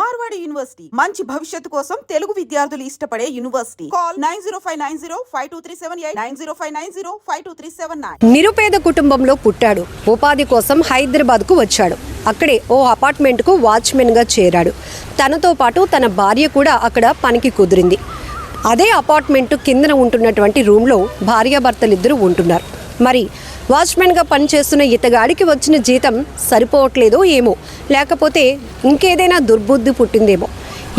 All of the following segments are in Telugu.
మార్వాడి యూనివర్సిటీ. మంచి భవిష్యత్తు కోసం తెలుగు విద్యార్థులు ఇష్టపడే university. Call nine zero five nine zero five two three seven eight nine zero five nine zero five two three seven nine. నిరుపేద కుటుంబంలో పుట్టాడు. ఉపాధి కోసం హైదరాబాద్కు వచ్చాడు. అక్కడే ఓ అపార్ట్మెంట్కు వాచ్మెన్గా చేరాడు. తనతో పాటు తన భార్య కూడా అక్కడ పనికి కుదిరింది. అదే అపార్ట్మెంట్ కిందన ఉంటున్నటువంటి రూమ్లో భార్యాభర్తలిద్దరూ ఉంటున్నారు. మరి వాచ్మెన్గా పనిచేస్తున్న ఇతగాడికి వచ్చిన జీతం సరిపోవట్లేదో ఏమో. లేకపోతే ఇంకేదైనా దుర్బుద్ధి పుట్టిందేమో.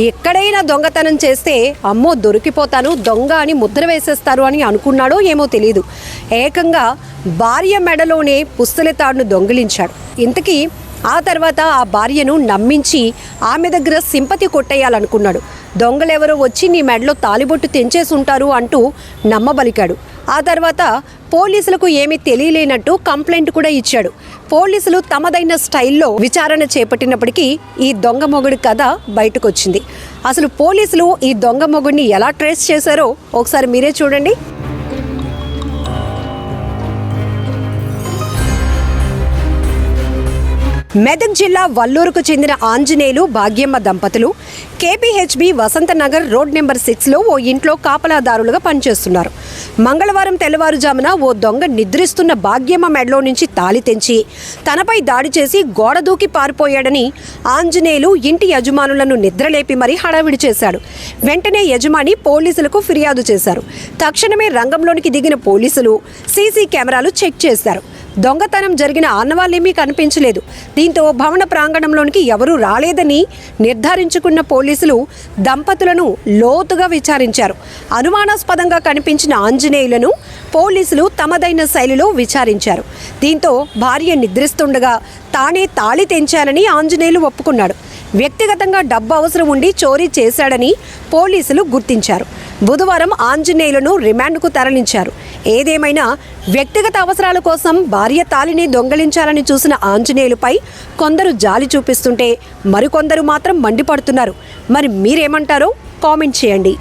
ఎక్కడైనా దొంగతనం చేస్తే అమ్మో దొరికిపోతాను దొంగ అని ముద్ర వేసేస్తారు అని అనుకున్నాడో ఏమో తెలియదు ఏకంగా భార్య మెడలోనే పుస్తలతాడును దొంగిలించాడు. ఇంతకీ ఆ తర్వాత ఆ భార్యను నమ్మించి ఆమె దగ్గర సింపతి కొట్టేయాలనుకున్నాడు. దొంగలెవరో వచ్చి నీ మెడలో తాలిబొట్టు తెంచేసి ఉంటారు అంటూ నమ్మబలికాడు. ఆ తర్వాత పోలీసులకు ఏమీ తెలియలేనట్టు కంప్లైంట్ కూడా ఇచ్చాడు. పోలీసులు తమదైన స్టైల్లో విచారణ చేపట్టినప్పటికీ ఈ దొంగ మొగుడి కథ బయటకొచ్చింది. అసలు పోలీసులు ఈ దొంగ మొగుడిని ఎలా ట్రేస్ చేశారో ఒకసారి మీరే చూడండి. మెదక్ జిల్లా వల్లూరుకు చెందిన ఆంజనేయులు భాగ్యమ్మ దంపతులు కేపీహెచ్బి వసంతనగర్ రోడ్ నెంబర్ సిక్స్లో ఓ ఇంట్లో కాపలాదారులుగా పనిచేస్తున్నారు. మంగళవారం తెల్లవారుజామున ఓ దొంగ నిద్రిస్తున్న భాగ్యమ్మ మెడలో నుంచి తాళి తెంచి తనపై దాడి చేసి గోడ దూకి పారిపోయాడని ఆంజనేయులు ఇంటి యజమానులను నిద్రలేపి మరీ హడావిడి చేశాడు. వెంటనే యజమాని పోలీసులకు ఫిర్యాదు చేశారు. తక్షణమే రంగంలోనికి దిగిన పోలీసులు సీసీ కెమెరాలు చెక్ చేశారు. దొంగతనం జరిగిన ఆనవాళ్ళేమీ కనిపించలేదు. దీంతో భవన ప్రాంగణంలోనికి ఎవరూ రాలేదని నిర్ధారించుకున్న పోలీసులు దంపతులను లోతుగా విచారించారు. అనుమానాస్పదంగా కనిపించిన ఆంజనేయులను పోలీసులు తమదైన శైలిలో విచారించారు. దీంతో భార్య నిద్రిస్తుండగా తానే తాళి తెంచాలని ఆంజనేయులు ఒప్పుకున్నాడు. వ్యక్తిగతంగా డబ్బు అవసరం ఉండి చోరీ చేశాడని పోలీసులు గుర్తించారు. బుధవారం ఆంజనేయులను రిమాండ్కు తరలించారు. ఏదేమైనా వ్యక్తిగత అవసరాల కోసం భార్య తాలిని దొంగలించాలని చూసిన ఆంజనేయులపై కొందరు జాలి చూపిస్తుంటే మరికొందరు మాత్రం మండిపడుతున్నారు. మరి మీరేమంటారో కామెంట్ చేయండి.